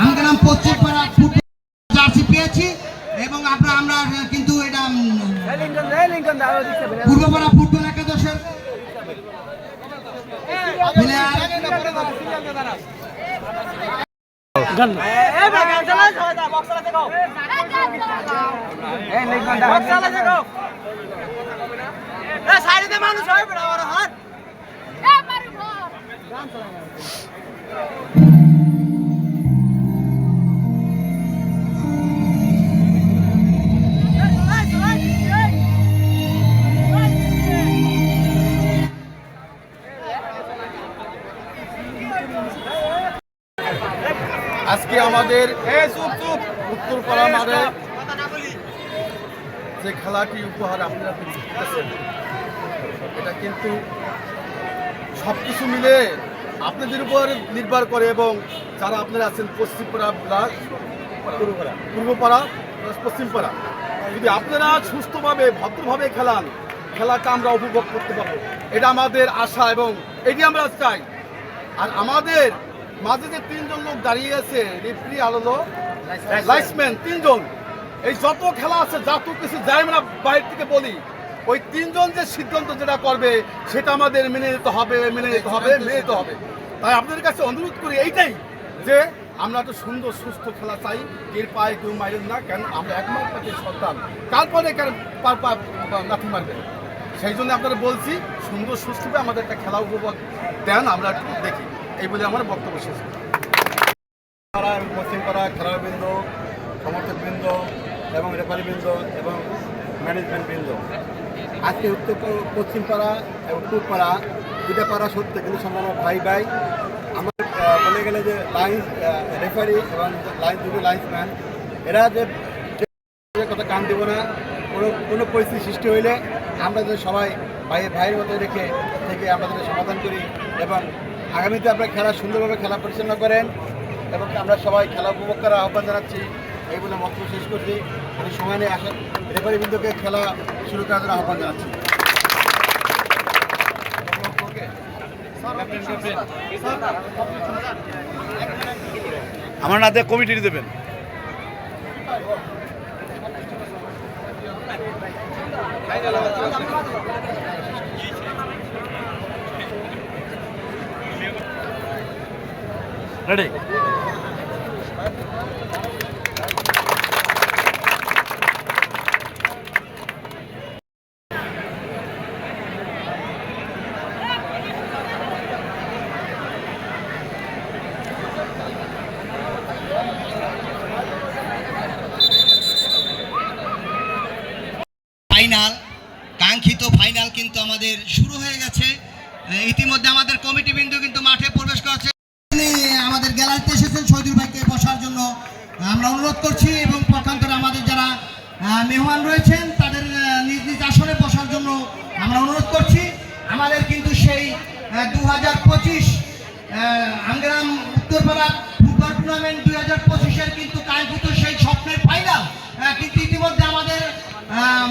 আমাদের নাম পশ্চিমপাড়া football jersey পেয়েছি এবং আমরা আমরা কিন্তু এটা পূর্বপাড়া ফুটবল একাদশের মানুষ হয় বড় বড় হাত আজকে আমাদের উত্তরপাড়া মাঠে যে খেলাটি উপহার আপনারা এটা কিন্তু সব কিছু মিলে আপনাদের উপর নির্ভর করে এবং যারা আপনারা আছেন পশ্চিমপাড়া প্লাস পূর্বপাড়া। পূর্বপাড়া প্লাস পশ্চিমপাড়া। যদি আপনারা সুস্থভাবে ভদ্রভাবে খেলান খেলাটা আমরা উপভোগ করতে পারব। এটা আমাদের আশা এবং এটি আমরা চাই। আর আমাদের মাঝে যে তিনজন লোক দাঁড়িয়ে আছে রেফারি আলো লাইসম্যান তিনজন। এই যত খেলা আছে যত কিছু যাই আমরা বাইরে থেকে বলি ওই তিনজন যে সিদ্ধান্ত যেটা করবে সেটা আমাদের মেনে নিতে হবে মেনে নিতে হবে মেনে নিতে হবে। তাই আপনাদের কাছে অনুরোধ করি এইটাই যে আমরা একটা সুন্দর সুস্থ খেলা চাই এর পায়ে কেউ মারেন না কেন আমরা একমাত্র সন্তান। তারপরে কেন পার পা লাথি মারবে? সেই জন্য আপনারা বলছি সুন্দর সুস্থভাবে আমাদের একটা খেলা উপভোগ দেন আমরা একটু দেখি। এই বলে আমার বক্তব্য শেষ। পাড়া এবং পশ্চিমপাড়া খেলোয়াড়বৃন্দ সমর্থকবৃন্দ এবং রেফারিবৃন্দ এবং ম্যানেজমেন্টবৃন্দ। আজকে উত্তর পশ্চিমপাড়া এবং পূর্বপাড়া দুটা পাড়া সত্য কিন্তু আমার ভাই ভাই। আমার বলে গেলে যে লাইন্স রেফারি এবং লাইন্স দুটো লাইন্সম্যান এরা যে কথা কান দেবো না, কোনো কোনো পরিস্থিতি সৃষ্টি হইলে আমরা যে সবাই ভাই ভাইয়ের মতো রেখে থেকে আমরা যাতে সমাধান করি এবং আগামীতে আপনারা খেলা সুন্দরভাবে খেলা পরিচালনা করেন এবং আমরা সবাই খেলা উপভোগ করার আহ্বান জানাচ্ছি। এই বলে বক্তব্য শেষ করছি। আমি সময় নিয়ে আসেন রেফারি বিন্দুকে খেলা শুরু করার জন্য আহ্বান জানাচ্ছি। আমার নাতে কমিটি দেবেন। রেডি ফাইনাল কাঙ্ক্ষিত ফাইনাল কিন্তু আমাদের শুরু হয়ে গেছে। ইতিমধ্যে আমাদের কমিটি বিন্দু কিন্তু মাঠে প্রবেশ করেছে। আমাদের গ্যালারিতে এসেছেন শহীদুল ভাইকে বসার জন্য। আমরা অনুরোধ করছি এবং পক্ষান্তরে আমাদের যারা মেহমান রয়েছেন তাদের নিজ নিজ আসনে বসার জন্য আমরা অনুরোধ করছি। আমাদের কিন্তু সেই দু হাজার পঁচিশ আঙ্গ্রাম উত্তরপাড়া ফুটবল টুর্নামেন্ট দুই হাজার পঁচিশের কিন্তু কাঙ্ক্ষিত সেই স্বপ্নের ফাইনাল কিন্তু ইতিমধ্যে আমাদের আম,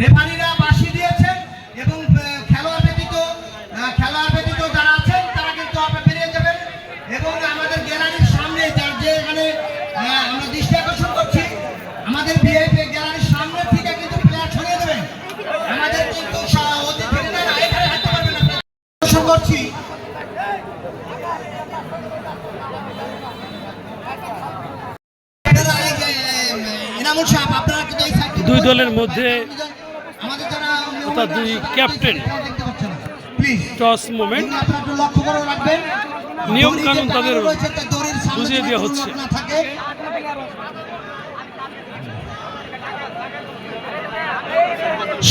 রেফারিরা বাসি দিয়েছেন এবং খেলোয়াড় ব্যতীত খেলোয়াড় ব্যতীত যারা আছেন তারা কিন্তু বেরিয়ে যাবেন। এবং আমাদের গ্যালারির সামনে যার যে এখানে আমরা দৃষ্টি আকর্ষণ করছি আমাদের ভিআইপি গ্যালারির সামনে থেকে কিন্তু প্লেয়ার ছড়িয়ে দেবেন। আমাদের কিন্তু করছি। দুই দলের মধ্যে অর্থাৎ দুই ক্যাপ্টেন। টস রাখবেন। নিয়ম কানুন তাদের বুঝিয়ে দেওয়া হচ্ছে।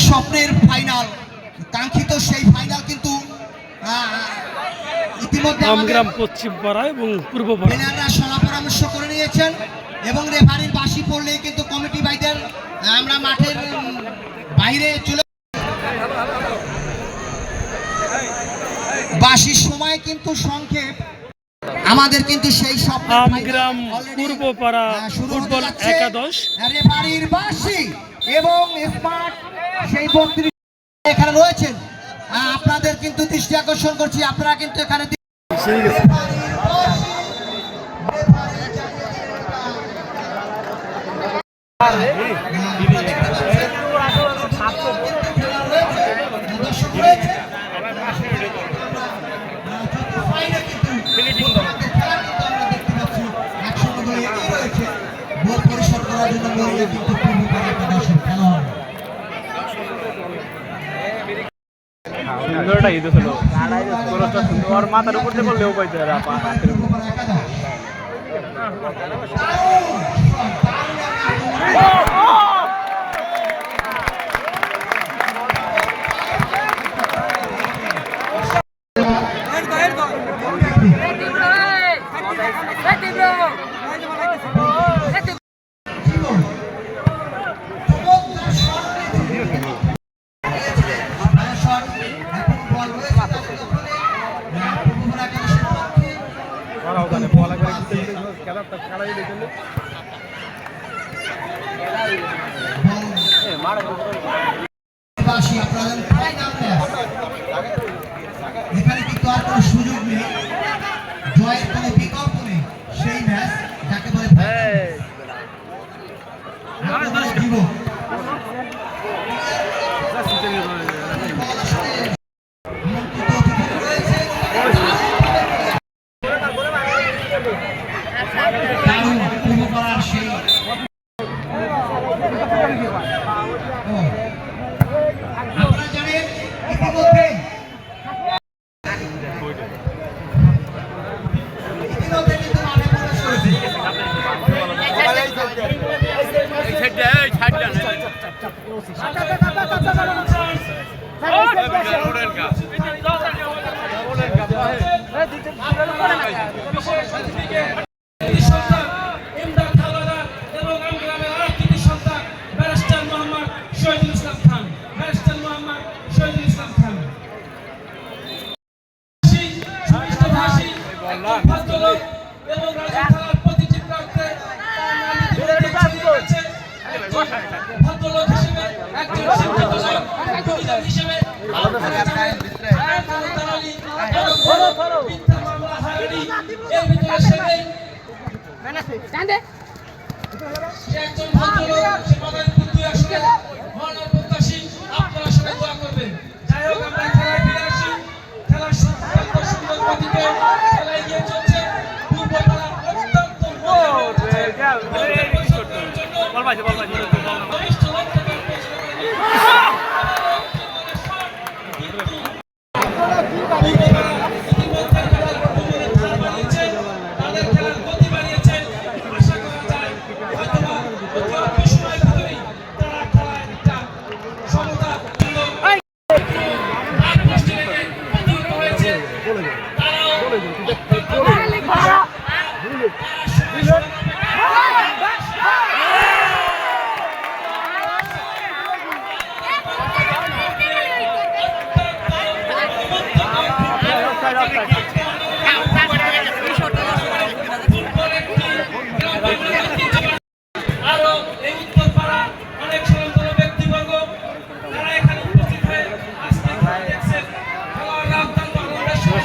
স্বপ্নের ফাইনাল কাঙ্ক্ষিত সেই ফাইনাল কিন্তু আমগ্রাম পশ্চিম পাড়া এবং পূর্ব পাড়া প্লেয়াররা সলা পরামর্শ করে নিয়েছেন এবং রেফারির বাসি পড়লে কিন্তু কমিটি ভাইদের আমরা মাঠের বাইরে চলে চাষির সময় কিন্তু সংক্ষেপ। আমাদের কিন্তু সেই সব আমগ্রাম পূর্বপাড়া হ্যাঁ, ফুটবল একাদশ। রেফারির বাসি এবং স্মার্ট সেই বক্তৃতা এখানে রয়েছেন। আপনাদের কিন্তু দৃষ্টি আকর্ষণ করছি আপনারা কিন্তু এখানে বাইরে কিন্তু পূর্ব বাংলাদেশের মাথার উপর দিয়ে পাইতে কান্দে একজন ভদ্রলোক সে বাজারে পুত্র আসলে মহানার সুন্দর চলছে পূর্ব পাড়া অত্যন্ত বল বল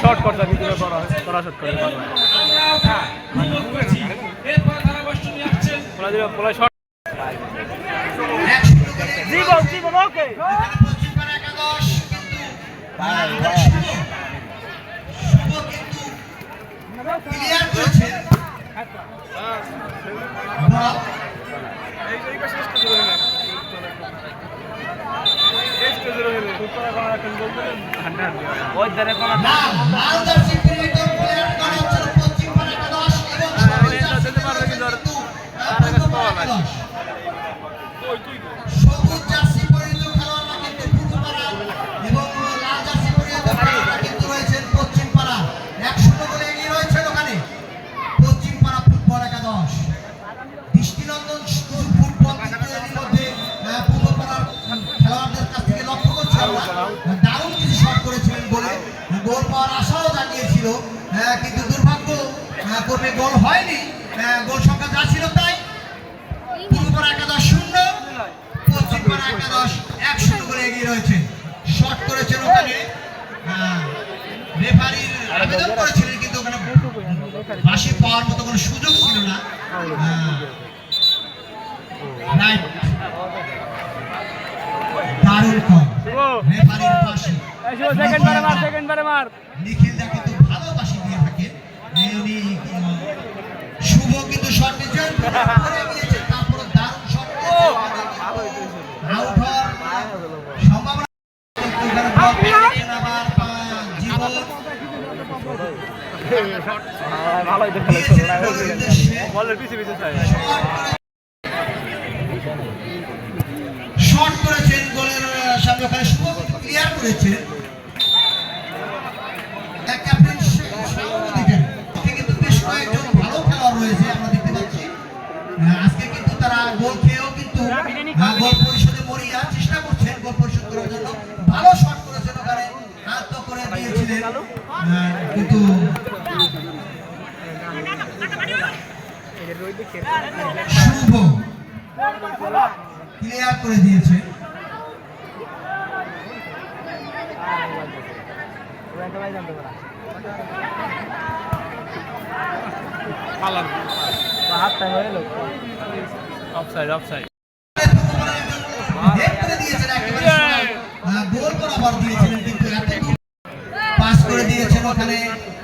শর্ট করতে ভিতরে করা করা শর্ট পারবে জীবন জীবন ওকে ক্লিয়ার করেছেন ওই দ্বারা কোনো তবে গোল হয়নি। গোল সংখ্যা যা ছিল তাই। পূর্বপাড়া একাদশ শূন্য। পশ্চিমপাড়া একাদশ এক শূন্য করে এগিয়ে রয়েছে। শট করেছেন ওখানে। রেফারির আবেদন করেছিলেন কিন্তু ওখানে বাসি পাওয়ার মতো কোনো সুযোগ ছিল না। নিখিল দা কিন্তু ভালোবাসি দিয়ে থাকেন কিন্তু শট গিয়েছেন তারপরে দারুণ শট আউট হওয়ার সম্ভাবনা ভালোই তো বলের পিছে পিছে শট করেছেন গোলের সামনে ওখানে ক্লিয়ার করেছেন। কিন্তু শুভ ক্লিয়ার করে দিয়েছে। হাতটা হয়ে লোক। অফসাইড অফসাইড হেড করে দিয়েছেন একেবারে সমান। আহ, গোল বরাবর দিয়েছিলেন কিন্তু এত দূর পাস করে দিয়েছেন ওখানে আহ, দুজন খুব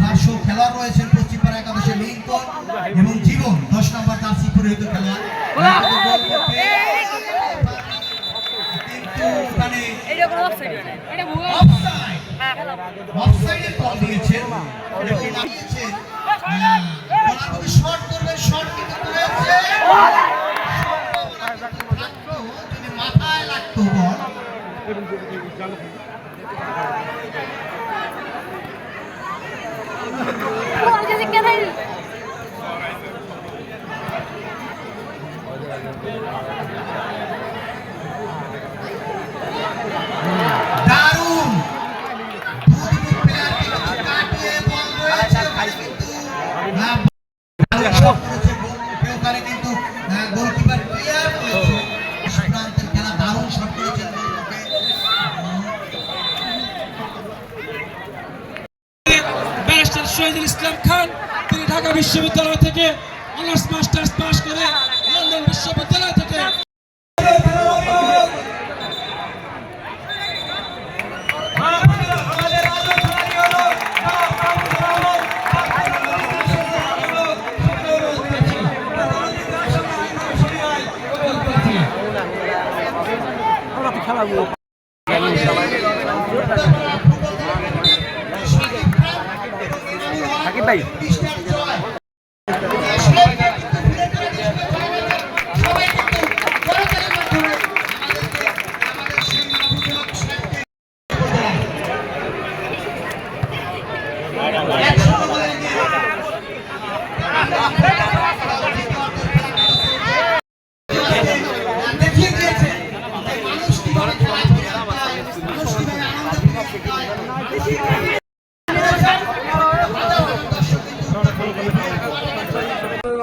ভাষ্য খেলোয়াড় রয়েছেন পশ্চিমপাড়া একাদশে লিঙ্কন এবং জীবন দশ নম্বর জার্সি পরিহিত খেলোয়াড় আহ, কিন্তু গোল করতে- শহীদুল ইসলাম খান তিনি ঢাকা বিশ্ববিদ্যালয় থেকে অনার্স মাস্টার্স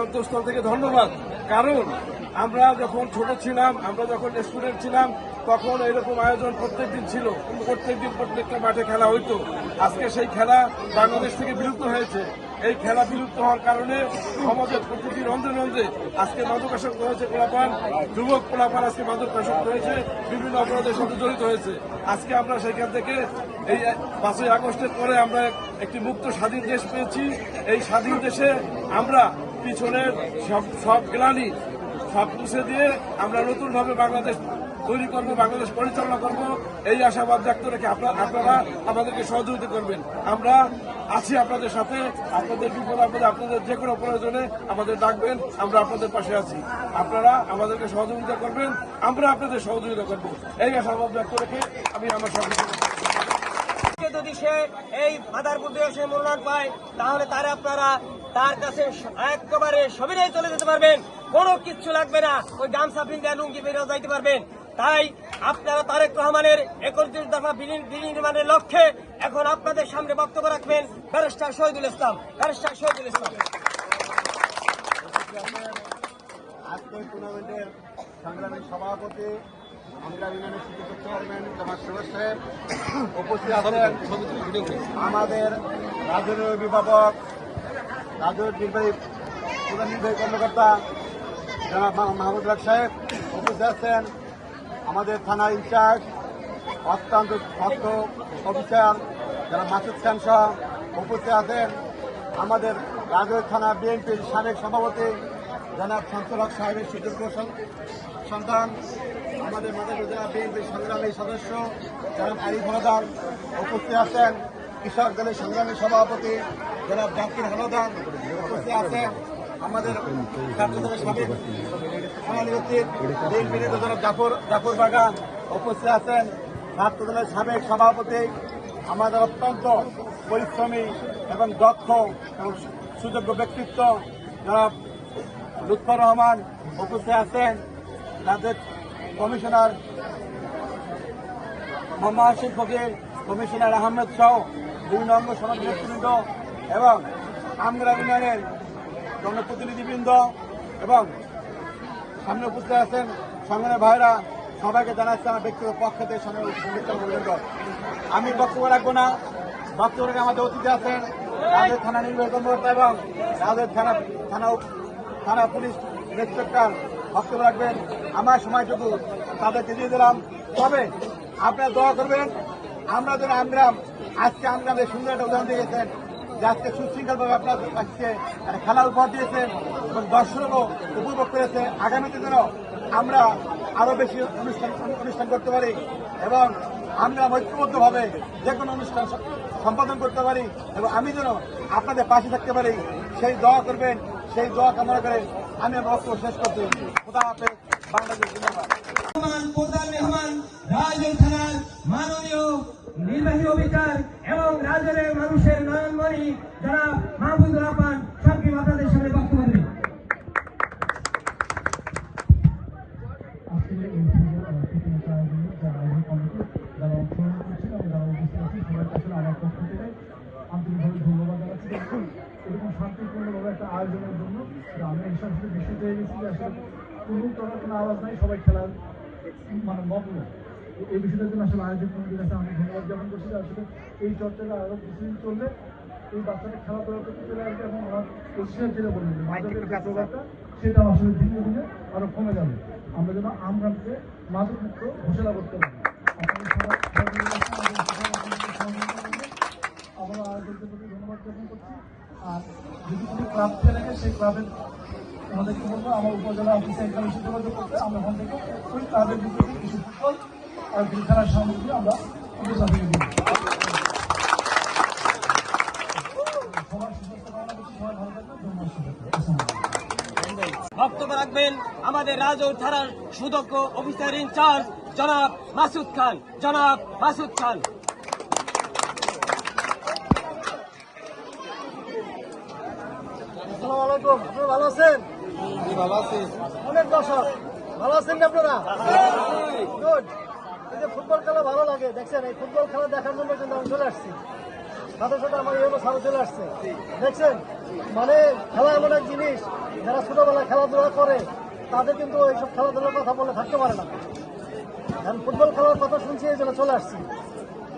অন্তঃস্থল থেকে ধন্যবাদ। কারণ আমরা যখন ছোট ছিলাম, আমরা যখন স্টুডেন্ট ছিলাম, তখন এরকম আয়োজন প্রত্যেকদিন ছিল। প্রত্যেকদিন প্রত্যেকটা মাঠে খেলা হইতো। আজকে সেই খেলা বাংলাদেশ থেকে বিলুপ্ত হয়েছে। এই খেলা বিলুপ্ত হওয়ার কারণে সমাজের প্রতিটি রন্ধে রন্ধে আজকে মাদকাসক্ত হয়েছে পোলাপান, যুবক পোলাপান আজকে মাদকাসক্ত হয়েছে, বিভিন্ন অপরাধের সাথে জড়িত হয়েছে। আজকে আমরা সেখান থেকে এই পাঁচই আগস্টের পরে আমরা একটি মুক্ত স্বাধীন দেশ পেয়েছি। এই স্বাধীন দেশে আমরা পিছনের সব সব গ্লানি সব মুছে দিয়ে আমরা নতুনভাবে বাংলাদেশ তৈরি করব, বাংলাদেশ পরিচালনা করব, এই আশাবাদ ব্যক্ত রেখে আপনারা আমাদেরকে সহযোগিতা করবেন। আমরা আছি আপনাদের সাথে, আপনাদের বিপদ আপদে, আপনাদের যে কোনো প্রয়োজনে আমাদের ডাকবেন, আমরা আপনাদের পাশে আছি। আপনারা আমাদেরকে সহযোগিতা করবেন, আমরা আপনাদের সহযোগিতা করব। এই আশাবাদ ব্যক্ত রেখে আমি আমার আজকে যদি সে এই মাদারপুর দিবসে মনোনয়ন পায়, তাহলে তার আপনারা তার কাছে একেবারে সবিনয় চলে যেতে পারবেন। কোনো কিচ্ছু লাগবে না। ওই গামছা পিন্ধে লুঙ্গি বেরিয়ে যাইতে পারবেন। তাই আপনারা তারেক রহমানের একত্রিশ দফা বিনি- বিনির্মাণের লক্ষ্যে এখন আপনাদের সামনে বক্তব্য রাখবেন ব্যারিস্টার শহীদুল ইসলাম, ব্যারিস্টার শহীদুল ইসলাম। আমাদের রাজনীতি অভিভাবক রাজনীতি নির্বাহী প্রধান নির্বাহী কর্মকর্তা জনাব মাহমুদ রাখ সাহেব উপস্থিত আছেন। আমাদের থানা ইনচার্জ, অত্যন্ত ভক্ত অফিসার যারা মাসুদ খান সহ উপস্থিত আছেন, আমাদের রাজৈর থানা বিএনপির সাবেক সভাপতি জনাব শামসুল হক সাহেবের সুযোগ্য সন- সন্তান, আমাদের মাদার জেলা বিএনপির সংগ্রামী সদস্য জনাব আরিফ হলদার উপস্থিত আছেন কৃষক দলের সংগ্রামী সভাপতি জনাব জাকির হলদার উপস্থিত আছেন। আমাদের ছাত্রদলের সাবেক সভানেত্রী বিএনপির জনাব জাফর জাফর বাগান উপস্থিত আছেন ছাত্রদলের সাবেক সভাপতি আমাদের অত্যন্ত পরিশ্রমী এবং দক্ষ এবং সুযোগ্য ব্যক্তিত্ব জনাব লুৎফর রহমান উপস্থিত আছেন তাদের কমিশনার মোহাম্মদ আশিফ ফকির কমিশনার আহমেদ সহ বিভিন্ন অঙ্গ সমাজ নেতৃবৃন্দ এবং আমগ্রা ইউনিয়নের জনপ্রতিনিধিবৃন্দ এবং সামনে উপস্থিত আছেন সংগ্রামের ভাইরা সবাইকে জানাচ্ছি আমার ব্যক্তিগত পক্ষ থেকে শুভেচ্ছা আমি বক্তব্য রাখব না। বক্তব্য রেখে আমাদের অতিথি আছেন রাজের থানা নির্বাহী কর্মকর্তা এবং রাজের থানা থানা থানা পুলিশ ইন্সপেক্টর বক্তব্য রাখবেন। আমার সময়টুকু তাদেরকে দিয়ে দিলাম। তবে আপনারা দোয়া করবেন, আমরা যেন আমগ্রাম, আজকে আমগ্রামের সুন্দর একটা উদাহরণ দিয়েছেন আজকে সুশৃঙ্খলভাবে আপনার আজকে একটা খেলা উপহার দিয়েছেন এবং দর্শকও উপভোগ করেছে। আগামীতে যেন আমরা আরও বেশি অনুষ্ঠান অনুষ্ঠান করতে পারি এবং আমরা ঐক্যবদ্ধভাবে যে কোনো অনুষ্ঠান সম্পাদন করতে পারি এবং আমি যেন আপনাদের পাশে থাকতে পারি, সেই দোয়া করবেন, সেই দোয়া কামনা করে আমি বক্তব্য শেষ করছি। খোদা হাফেজ, বাংলাদেশ জিন্দাবাদ। মেহমান থানার মাননীয় নির্বাহী অফিসার এবং রাজৌরের মানুষের নয়নমণি যারা মাহবুবুর রহমান সংক্ষিপ্ত আপনাদের সামনে বক্তব্য দেবেন। এই একটা জন্য কোনো আওয়াজ নাই, সবাই খেলার মানে মগ্ন। এই বিষয়টার জন্য আসলে আয়োজক কমিটির কাছে আমি ধন্যবাদ জ্ঞাপন করছি যে আসলে এই চর্চাটা আরও কিছুদিন চললে এই বাচ্চাটা খেলাধুলা করতে চলে আসবে এবং আমার পজিশন যেটা বললেন মাদকের প্রভাবটা সেটা আসলে ধীরে ধীরে আরও কমে যাবে। আমরা যেন আমরাকে মাদক মুক্ত ঘোষণা করতে পারি। আমরা আয়োজকদের প্রতি ধন্যবাদ জ্ঞাপন করছি। আর যদি কোনো ক্লাব থাকে সেই ক্লাবের আমাদেরকে বলব আমার উপজেলা অফিসে এসে যোগাযোগ করতে আমরা ওখান থেকে ওই ক্লাবের ভিতরে কিছু ফুটবল আর খেলার সামগ্রী আমরা দিই। বক্তব্য রাখবেন আমাদের রাজৌর থানার সুদক্ষ অফিসার ইনচার্জ জনাব মাসুদ খান। জনাব মাসুদ খান। আসসালামু আলাইকুম আপনারা ভালো আছেন? ভালো আছি। অনেক দর্শক ভালো আছেন আপনারা? গুড এই যে ফুটবল খেলা ভালো লাগে, দেখছেন? এই ফুটবল খেলা দেখার জন্য কিন্তু আমি চলে আসছি। সাথে সাথে আমার ইয়েলো সাথে চলে আসছে। দেখছেন? মানে খেলা এমন এক জিনিস, যারা ছোটবেলায় খেলাধুলা করে, তাদের কিন্তু এইসব খেলাধুলার কথা বলে থাকতে পারে না। এখন ফুটবল খেলার কথা শুনছি, এই জন্য চলে আসছি।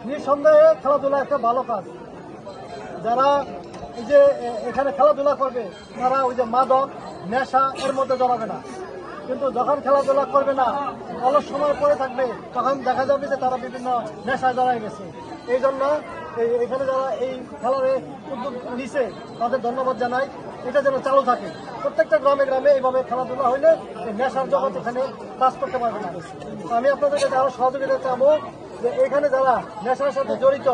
নিঃসন্দেহে খেলাধুলা একটা ভালো কাজ। যারা এই যে এখানে খেলাধুলা করবে, তারা ওই যে মাদক, নেশা, এর মধ্যে জড়াবে না। কিন্তু যখন খেলাধুলা করবে না, অলস সময় পরে থাকবে, তখন দেখা যাবে যে তারা বিভিন্ন নেশায় জড়াই গেছে। এই জন্য এখানে যারা এই খেলার উদ্যোগ নিছে, তাদের ধন্যবাদ জানাই। এটা যেন চালু থাকে। প্রত্যেকটা গ্রামে গ্রামে এইভাবে খেলাধুলা হইলে নেশার জগৎ এখানে কাজ করতে পারবে না। আমি আপনাদের কাছে আরও সহযোগিতা চাবো যে এখানে যারা নেশার সাথে জড়িত,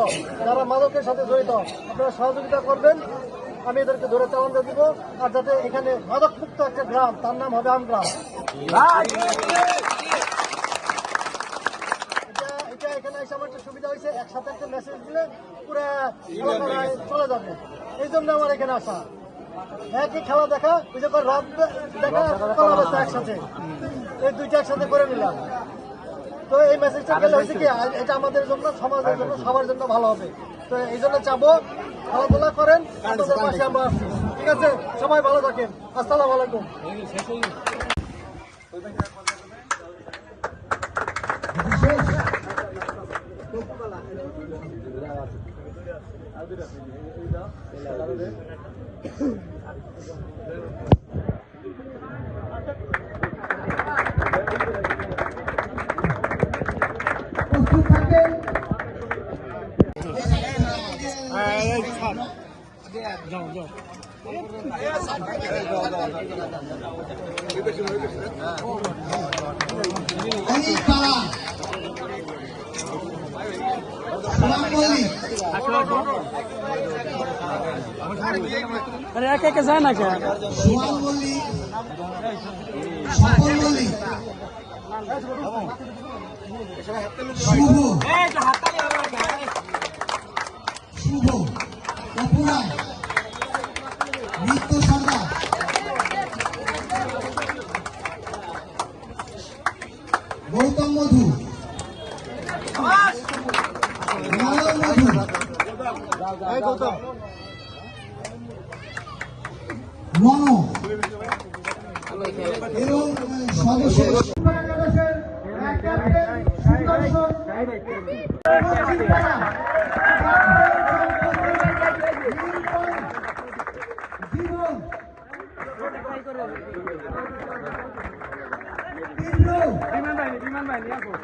যারা মাদকের সাথে জড়িত, আপনারা সহযোগিতা করবেন। আমি এদেরকে ধরে দিয়ে দিব, আর যাতে এখানে মাদক মুক্ত একটা গ্রাম, তার নাম হবে আমগ্রাম এখানে আমার সুবিধা হয়েছে, একসাথে একটা মেসেজ দিলে চলে যাবে। এই জন্য আমার এখানে আসা। খেলা দেখা দেখা একসাথে। এই করে নিলাম। তো এই মেসেজটা হয়েছে কি এটা আমাদের জন্য, সমাজের জন্য, সবার জন্য ভালো হবে। তো এই জন্য চাবো খেলাধুলা করেন ঠিক আছে? সবাই ভালো থাকেন। আসসালাম আলাইকুম। আরে একে একে যায় না কে? সুমান মল্লিক সফল মল্লিক শুভ শুভ। অপুরা নিত্য সর্দার গৌতম মধু। নয়ন মধু। রণ এবং সর্বশেষ জীবন maníaco.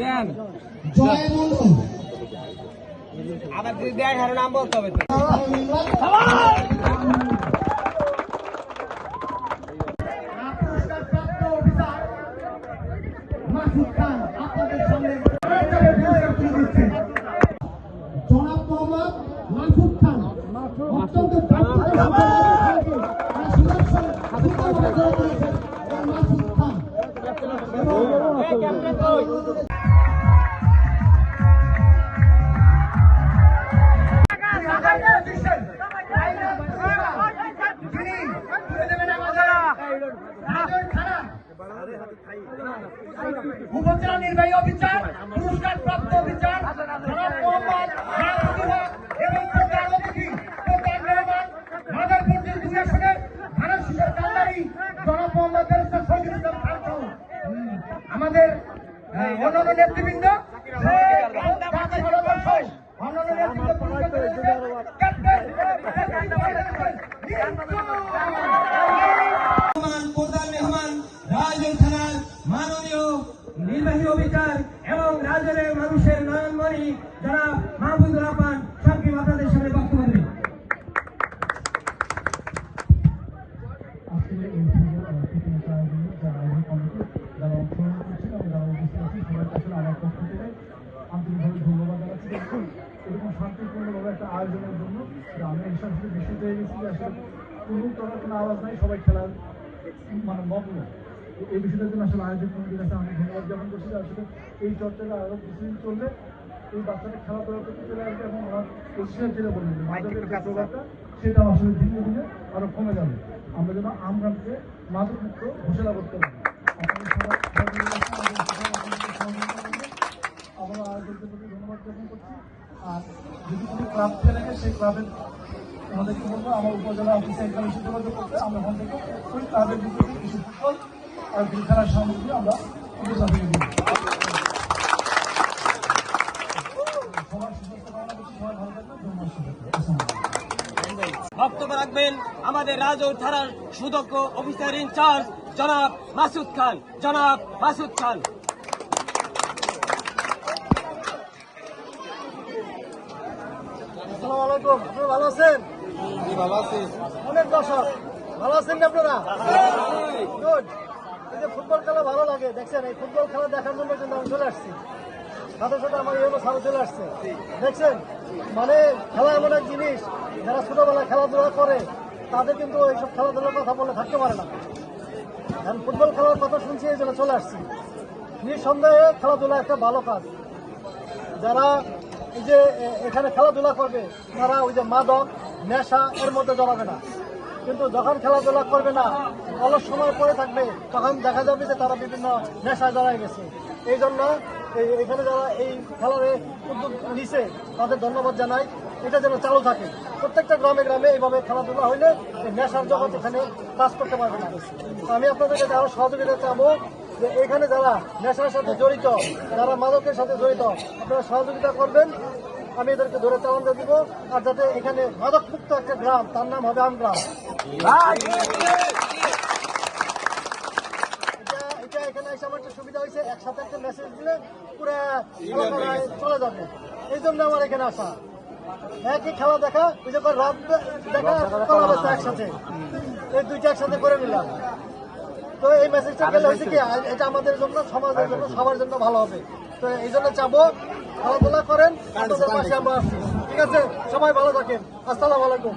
দেন। জয় মন্ডল আবার যদি দেয় নাম বলতে হবে হিসাব হয়ে গেছি আসলে কোনো তরফ কোনো আওয়াজ নাই সবাই খেলার মানে মগ্ন। এই বিষয়টার জন্য আসলে আয়োজক কমিটির কাছে আমি ধন্যবাদ জ্ঞাপন করছি আসলে এই চর্চাটা আরও কিছুদিন চললে এই বাচ্চাটা খেলাধুলা করতে চলে আসবে এবং আমার পজিশন যেটা বললেন মাদকের যে প্রভাবটা সেটা আসলে ধীরে ধীরে আরও কমে যাবে। আমরা যেন আমরাকে মাদক মুক্ত ঘোষণা করতে পারি। আমরা আয়োজকদের প্রতি ধন্যবাদ জ্ঞাপন করছি। আর যদি কোনো ক্লাব থাকে সেই ক্লাবের আমাদেরকে বলব আমার উপজেলা অফিসে এখানে এসে যোগাযোগ করতে আমরা ওখান থেকে ওই ক্লাবের ভিতরে কিছু ফুটবল আর খেলার সামগ্রী আমরা। বক্তব্য রাখবেন আমাদের রাজৌর থানার সুদক্ষ অফিসার ইনচার্জ জনাব মাসুদ খান। জনাব মাসুদ খান। আসসালামু আলাইকুম ভালো আছেন? অনেক দর্শক, ভালো আছেন আপনারা? গুড এই যে ফুটবল খেলা ভালো লাগে, দেখছেন, এই ফুটবল খেলা দেখার জন্য কিন্তু আমি চলে আসছি। সাথে সাথে আমার ইউনো সাথে চলে আসছে। দেখছেন মানে খেলা এমন এক জিনিস, যারা ছোটবেলায় খেলাধুলা করে, তাদের কিন্তু এইসব খেলাধুলার কথা বলে থাকতে পারে না। এখন ফুটবল খেলার কথা শুনছি, এই জন্য চলে আসছি। নিঃসন্দেহে খেলাধুলা একটা ভালো কাজ। যারা এই যে এখানে খেলাধুলা করবে, তারা ওই যে মাদক নেশা এর মধ্যে জড়াবে না। কিন্তু যখন খেলাধুলা করবে না, অলস সময় পরে থাকবে, তখন দেখা যাবে যে তারা বিভিন্ন নেশা জড়ায় গেছে। এই জন্য এখানে যারা এই খেলার উদ্যোগ নিছে, তাদের ধন্যবাদ জানাই। এটা যেন চালু থাকে। প্রত্যেকটা গ্রামে গ্রামে এইভাবে খেলাধুলা হইলে নেশার জগৎ এখানে কাজ করতে পারবে না। আমি আপনাদের কাছে আরও সহযোগিতা চাবো, যে এখানে যারা নেশার সাথে জড়িত, যারা মাদকের সাথে জড়িত, আপনারা সহযোগিতা করবেন। আমি এদেরকে ধরে চালান দিব, আর যাতে এখানে মাদক মুক্ত একটা গ্রাম, তার নাম হবে আমগ্রাম এখানে এসে আমার সুবিধা হয়েছে, একসাথে একটা মেসেজ দিলে পুরো চলে যাবে। এই জন্য আমার এখানে আসা। খেলা দেখা একসাথে। এই করে নিলাম। তো এই মেসেজটা হয়েছে কি এটা আমাদের জন্য, সমাজের জন্য, সবার জন্য ভালো হবে। তো এই জন্য চাবো খেলাধুলা করেন ঠিক আছে? সবাই ভালো থাকেন। আসসালামু আলাইকুম।